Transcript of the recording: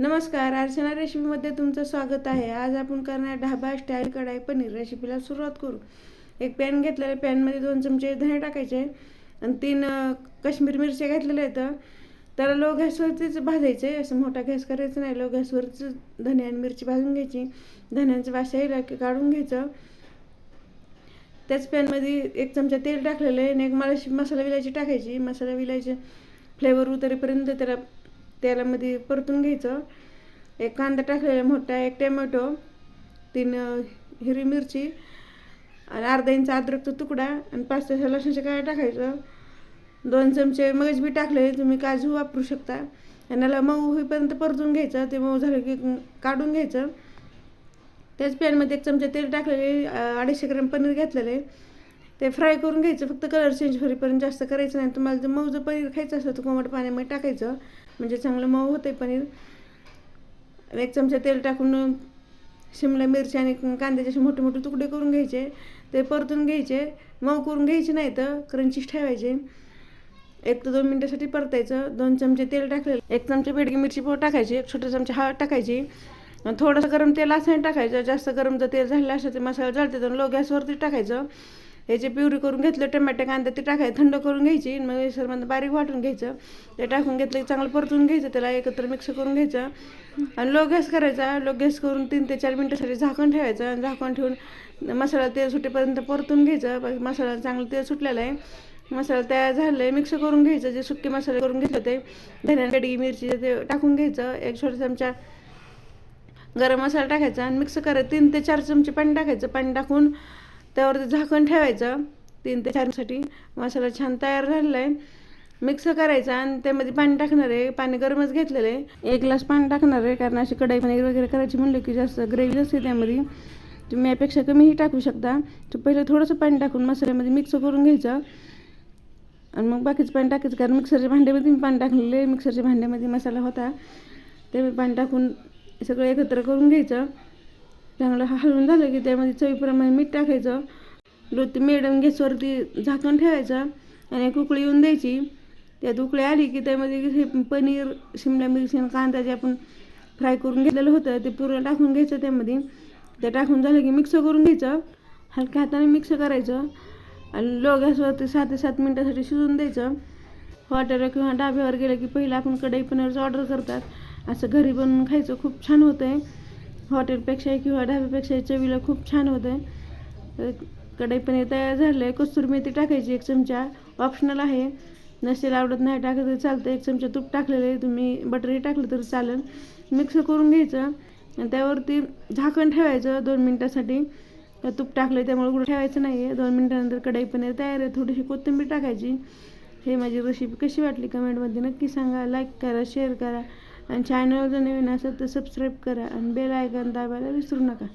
नमस्कार अर्चना रेसिपीमध्ये तुमचं स्वागत आहे. आज आपण करणार ढाबा स्टाईल कढाई पनीर रेसिपीला सुरुवात करू. एक पॅन घेतलेलं पॅनमध्ये दोन चमचे धणे टाकायचे आणि तीन काश्मीर मिरच्या घेतलेल्या आहेत. त्याला लो गॅसवरतीच भाजायचे. असं मोठा गॅस करायचा नाही. लो गॅसवरच धने आणि मिरची भाजून घ्यायची. धण्यांचं वास की काढून घ्यायचं. त्याच पॅनमध्ये एक चमचा तेल टाकलेलं आहे. आणि एक मला मसाला विलायची टाकायची. मसाला विलायची फ्लेवर उतरेपर्यंत त्याला तेलामध्ये परतून घ्यायचं. एक कांदा टाकलेला मोठा एक टोमॅटो तीन हिरवी मिरची आणि अर्धा इंच अद्रकचा तुकडा आणि पाच सहा लसूणच्या काय टाकायचं. दोन चमचे मगज बी टाकले तुम्ही काजू वापरू शकता. आणि याला मऊ होईपर्यंत परतून घ्यायचं ते मऊ झालं की काढून घ्यायचं. त्याच पॅनमध्ये एक चमचा तेल टाकलेले अडीचशे ग्रॅम पनीर घेतलेले ते फ्राय करून घ्यायचं फक्त कलर चेंज होईपर्यंत जास्त करायचं नाही. तुम्हाला जर मऊ जर पनीर खायचं असलं तर कोमट पाण्यामध्ये टाकायचं. म्हणजे चांगलं मऊ होतं पनीर. एक चमचा तेल टाकून शिमला मिरची आणि कांद्याचे असे मोठे मोठे तुकडे करून घ्यायचे. ते परतून घ्यायचे. मऊ करून घ्यायचे नाही तर क्रंचीच ठेवायचे. एक ते दोन मिनटासाठी परतायचं. दोन चमचे तेल टाकलेलं. एक चमचे बेडगी मिरची पाव टाकायची. एक छोटा चमचा हळद टाकायची. थोडंसं गरम तेल असं टाकायचं. जास्त गरम जर तेल झालेलं असं ते मसाला जळते तर लो गॅसवरती टाकायचं. ह्याची प्युरी करून घेतलं टमॅटो कांदा ते टाकायचं थंड करून घ्यायची मग मिक्सरमध्ये बारीक वाटून घ्यायचं ते टाकून घेतलं की चांगलं परतून घ्यायचं त्याला एकत्र मिक्स करून घ्यायचं. आणि लो गॅस करायचा लो गॅस करून तीन ते चार मिनटासाठी झाकण ठेवायचं आणि झाकण ठेवून मसाला तेल सुटेपर्यंत परतून घ्यायचं. मसाला चांगलं तेल सुटलेलं आहे. मसाला तयार झालं आहे मिक्स करून घ्यायचं जे सुके मसाले करून घेतले ते धन्या गडगी मिरची ते टाकून घ्यायचं. एक छोटा चमचा गरम मसाला टाकायचा आणि मिक्स करायचं तीन ते चार चमचे पाणी टाकायचं. पाणी टाकून त्यावरती झाकण ठेवायचं. तीन ते चारसाठी मसाला छान तयार झालेला आहे मिक्स करायचा आणि त्यामध्ये पाणी टाकणार आहे. पाणी गरमच घेतलेलं आहे. एक ग्लास पाणी टाकणार आहे. कारण अशी कढाई पनीर वगैरे करायची म्हणलं की जास्त ग्रेव्ही असते त्यामध्ये. तुम्ही यापेक्षा कमीही टाकू शकता. तर पहिलं थोडंसं पाणी टाकून मसाल्यामध्ये मिक्स करून घ्यायचं. आणि मग बाकीचं पाणी टाकायचं. कारण मिक्सरच्या भांड्यामध्ये मी पाणी टाकलेलं आहे. मिक्सरच्या भांड्यामध्ये मसाला होता. ते मी पाणी टाकून सगळं एकत्र करून घ्यायचं. चांगलं हलवून झालं की त्यामध्ये चवीप्रमाणे मीठ टाकायचं. लो ते मिडियम गॅसवरती झाकण ठेवायचं आणि एक उकळी येऊन द्यायची. त्यात उकळी आली की त्यामध्ये हे पनीर शिमला मिरची आणि कांदा जे आपण फ्राय करून घेतलेलं होतं ते पूर्ण टाकून घ्यायचं त्यामध्ये. ते टाकून झालं की मिक्स करून घ्यायचं. हलक्या हाताने मिक्स करायचं. आणि लो गॅसवरती सात ते सात मिनटासाठी शिजून द्यायचं. हॉटेलवर किंवा डाब्यावर गेलं की पहिलं आपण कढई पनीरचं ऑर्डर करतात. असं घरी बनवून खायचं खूप छान होतं आहे हॉटेलपेक्षा किंवा ढाब्यापेक्षा चवीला खूप छान होतं कढई पनीर तयार झालं आहे कस्तुरी मेथी टाकायची एक चमचा. ऑप्शनल आहे. नसेल आवडत नाही टाकलं तरी चालतं एक चमचा तूप टाकलेलं आहे. तुम्ही बटरही टाकलं तरी चालेल. मिक्स करून घ्यायचं. आणि त्यावरती झाकण ठेवायचं दोन मिनटासाठी. तूप टाकलं त्यामुळे कुठं ठेवायचं नाही आहे दोन मिनटानंतर कढई पनीर तयार आहे. थोडीशी कोथिंबीर टाकायची. हे माझी रेसिपी कशी वाटली कमेंटमध्ये नक्की सांगा. लाईक करा शेअर करा. आणि चॅनल जर नवीन असेल तर सबस्क्राईब करा आणि बेल आयकन दाबायला विसरू नका.